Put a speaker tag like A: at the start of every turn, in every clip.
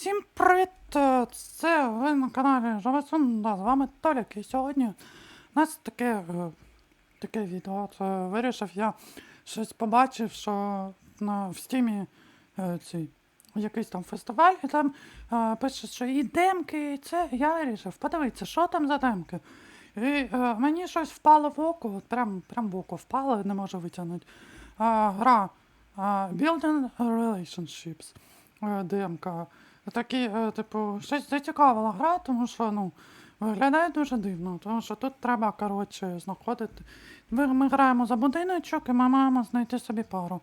A: Всім привіт! е, Це ви на каналі Жавасун, да, з вами Толік. І сьогодні у нас таке, е, таке відео. Це вирішив я щось побачив, що на в стімі е, цей, якийсь там фестиваль, і там пише, що і демки, і це я вирішив подивитися, що там за демки. І е, мені щось впало в око, от прям, прям в око впало, не можу витягнути. Е, гра е, Building Relationships. е, демка. Такі, е, типу, щось зацікавила гра, тому що ну, виглядає дуже дивно, тому що тут треба, коротше, знаходити. Ми, ми граємо за будиночок і ми маємо знайти собі пару.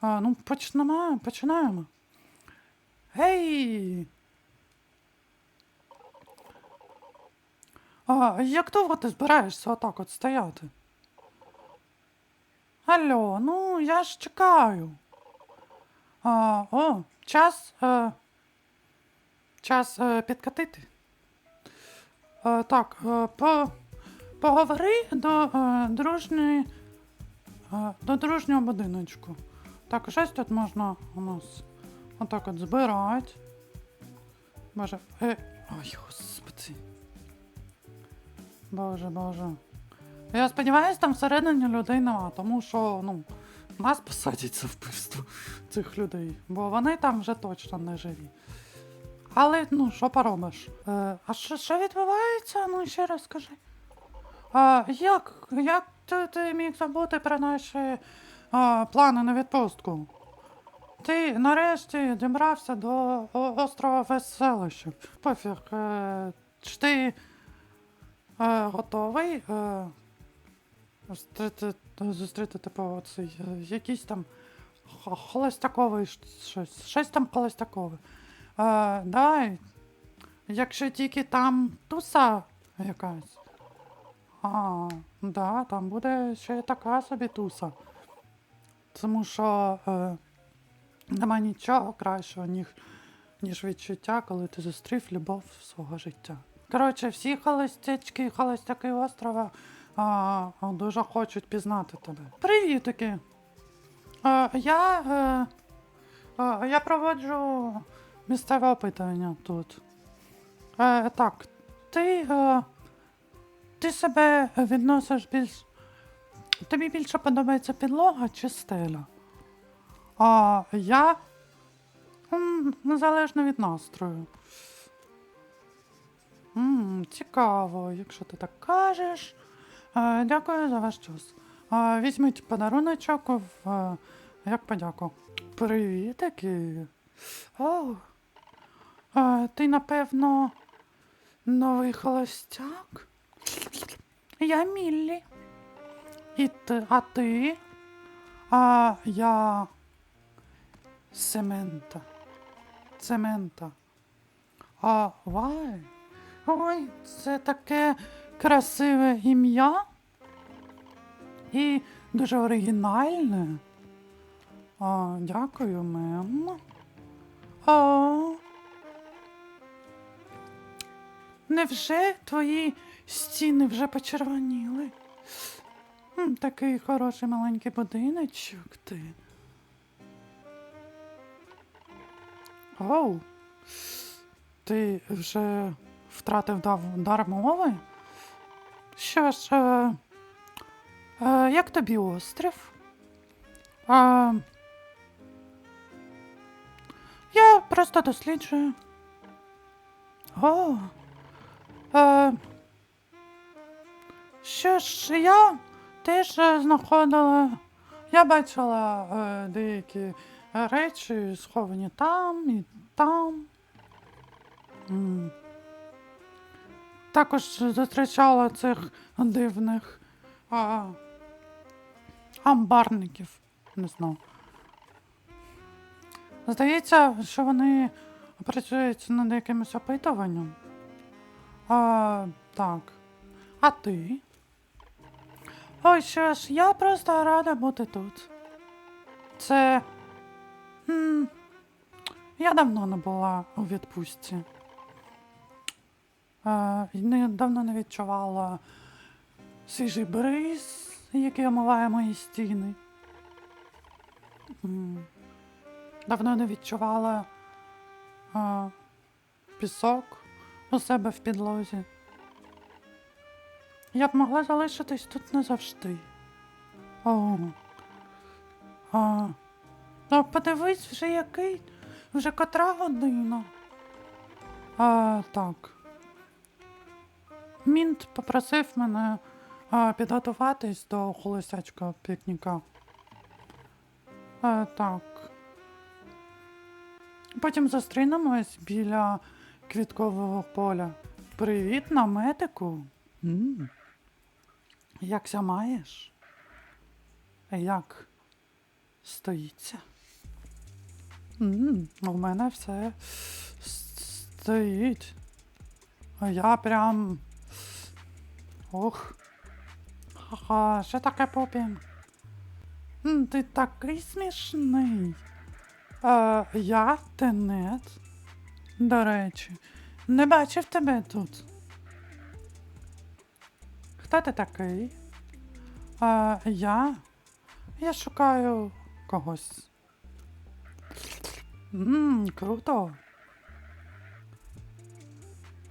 A: А, ну, почнемо, починаємо. Гей! А, як довго ти збираєшся отак от стояти? Алло, ну я ж чекаю. А, о, час. Е, час е, підкатити. Е, так, е, по, поговори до дружньої. До дружнього будиночку. Так, щось тут можна у нас отак от збирати. Боже. Е, ой, господи. Боже, боже. Я сподіваюся, там всередині людей нема, тому що, ну, нас посадять за вбивство цих людей, бо вони там вже точно не живі. Але ну, що поробиш? Е, а що, що відбувається? Ну, ще раз скажи. А, як, як ти, ти міг забути про наші а, плани на відпустку? Ти нарешті дібрався до острова Веселищів. Пофіг, е, чи ти е, готовий е, зустріти, зустріти типу, цей, е, якийсь там холостяковий щось, щось там холостякове. Е, дай, якщо тільки там туса якась. А, да, там буде ще така собі туса. Тому що е, нема нічого кращого, ніж, ніж відчуття, коли ти зустрів любов свого життя. Коротше, всі холостячки, холостяки острова а, дуже хочуть пізнати тебе. Привітики! Я, е, я проводжу місцеве опитування тут. Е, так, ти, е, ти себе відносиш більш. Тобі більше подобається підлога чи стеля? А я. Незалежно від настрою. М, цікаво, якщо ти так кажеш. Е, дякую за ваш час. Е, візьміть подаруночок в, е, як подяку. Привітики. О, е, ти, напевно, новий холостяк? Я Міллі. І ти, а ти? А я Семента. Цемента. А вай. Ой, це таке красиве ім'я. І дуже оригінальне. А, дякую, мем. А, невже твої стіни вже почервоніли? Такий хороший маленький будиночок ти. Оу. Ти вже втратив дар мови? Що ж, е, е, як тобі острів? Е, я просто досліджую. О. Е, що ж, я теж е, знаходила. Я бачила е, деякі е, речі сховані там і там. М. Також зустрічала цих дивних а, амбарників. Не знаю. Здається, що вони працюють над якимось опитуванням. А, так. А ти? Ой, що ж, я просто рада бути тут. Це. м, я давно не була у відпустці. Е, давно не відчувала свіжий бриз, який омиває мої стіни. Давно не відчувала е, пісок у себе в підлозі. Я б могла залишитись тут назавжди. О. А. А подивись вже який. Вже котра година. А, так. Мінт попросив мене а, підготуватись до холостячого пікніка. А, так. Потім зустрінемось біля квіткового поля. Привіт, наметику. м Якся маєш? Як стоїться? м У мене все стоїть. А я прям. Ох. Ха-ха, що таке попін? Ти такий смішний. А, я тенет. До речі, не бачив тебе тут. Хто ти такий? А, я? Я шукаю когось. Ммм, круто.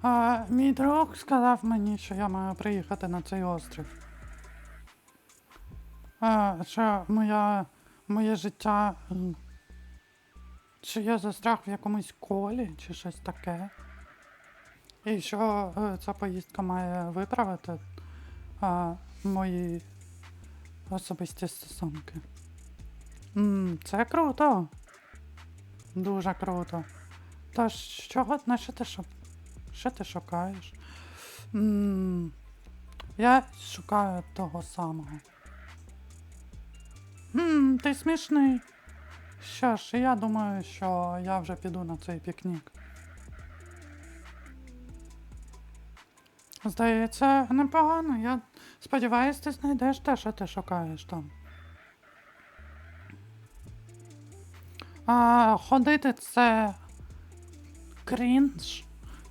A: А, мій друг сказав мені, що я маю приїхати на цей острів. А, що моя, моє життя. Що я застряг в якомусь колі чи щось таке. І що е, ця поїздка має виправити а, мої особисті стосунки. М, це круто. Дуже круто. Тож, що, на що ти, шук... що ти шукаєш? М, я шукаю того самого. М, ти смішний. Що ж, я думаю, що я вже піду на цей пікнік. Здається, непогано. Я сподіваюся, ти знайдеш те, що ти шукаєш там. А, ходити це крінж,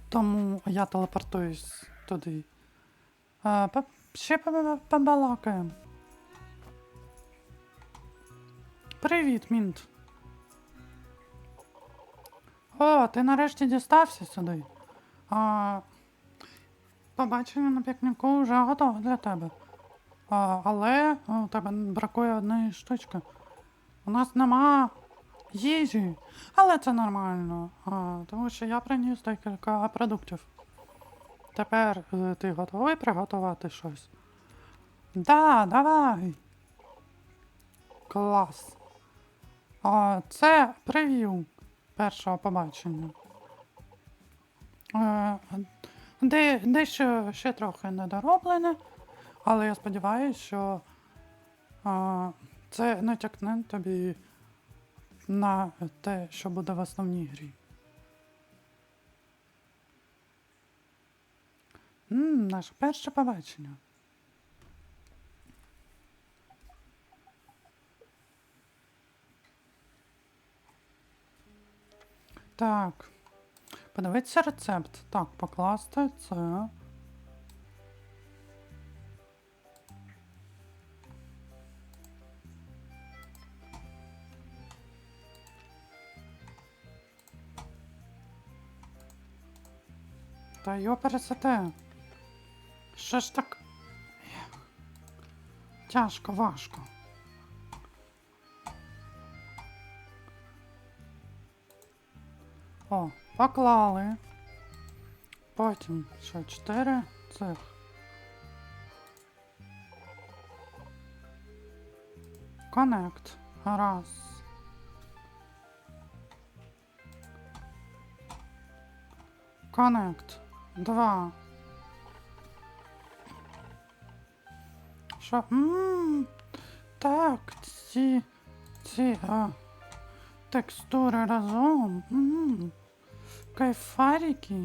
A: тому я телепортуюсь туди. А, ще побалакаємо. Привіт, Мінт. О, ти нарешті дістався сюди. А, побачення на пікніку вже готове для тебе. А, але у тебе бракує однієї штучки. У нас нема їжі, але це нормально, а, тому що я приніс декілька продуктів. Тепер е, ти готовий приготувати щось? Да, давай. Клас. А, це прев'ю першого побачення. Е, де, дещо ще трохи недороблене, але я сподіваюся, що а, це натякне тобі на те, що буде в основній грі. Наше перше побачення. Так. Подивитися рецепт. Так, покласти це. Та його пересете. Що ж так. Тяжко, важко. О, поклали. Потім ще чотири цих. Коннект. Раз. Коннект. Два. Що? Ммм. Так, ці. Ці. А, текстури разом. Ммм. Кайфарики.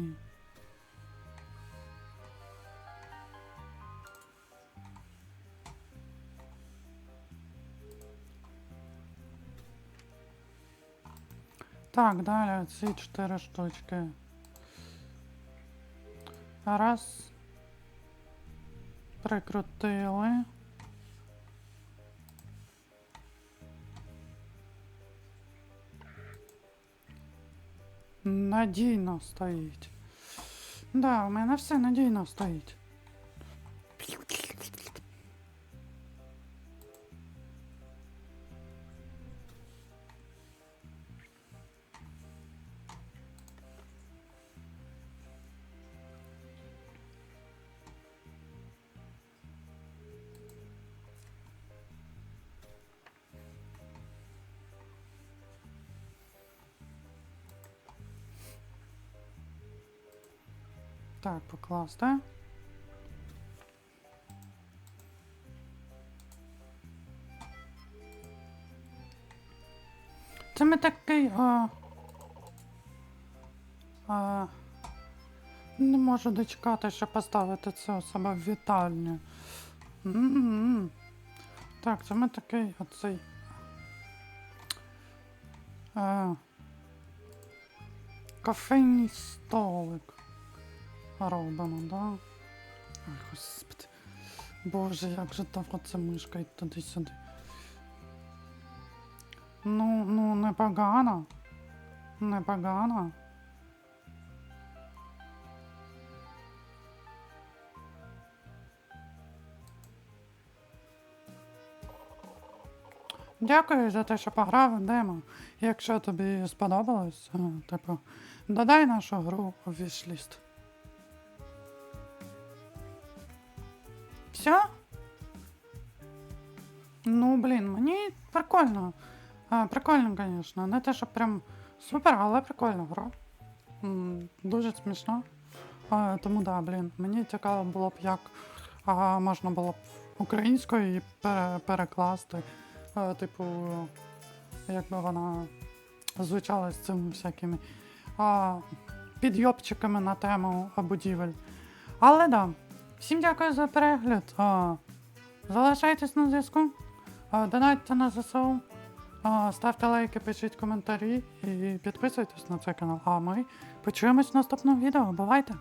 A: Так, далі ці чотири штучки. Раз. Прикрутили. Надійно стоїть. Да, у мене все надійно стоїть. Так, покласти. Це ми такий. А, а, не можу дочекати, щоб поставити це у себе в вітальню. М-м-м. Так, це ми такий оцей. А, кофейний столик робимо, да? Ой, господи. Боже, як же довго це мишка туди-сюди. Ну, ну, непогано. Непогано. Дякую за те, що пограв в демо. Якщо тобі сподобалось, е, типу, додай нашу гру у вішліст. Все? Ну, блін, мені прикольно. А, прикольно, звісно. Не те, що прям супер, але прикольно гра. Дуже смішно. А, тому да, блін, мені цікаво було б, як а, можна було б українською і пере, перекласти. А, типу, якби вона звучала з цими всякими а, підйобчиками на тему будівель. Але да, всім дякую за перегляд. Залишайтесь на зв'язку. Донатьте на ЗСУ. Ставте лайки, пишіть коментарі і підписуйтесь на цей канал. А ми почуємось в наступному відео. Бувайте!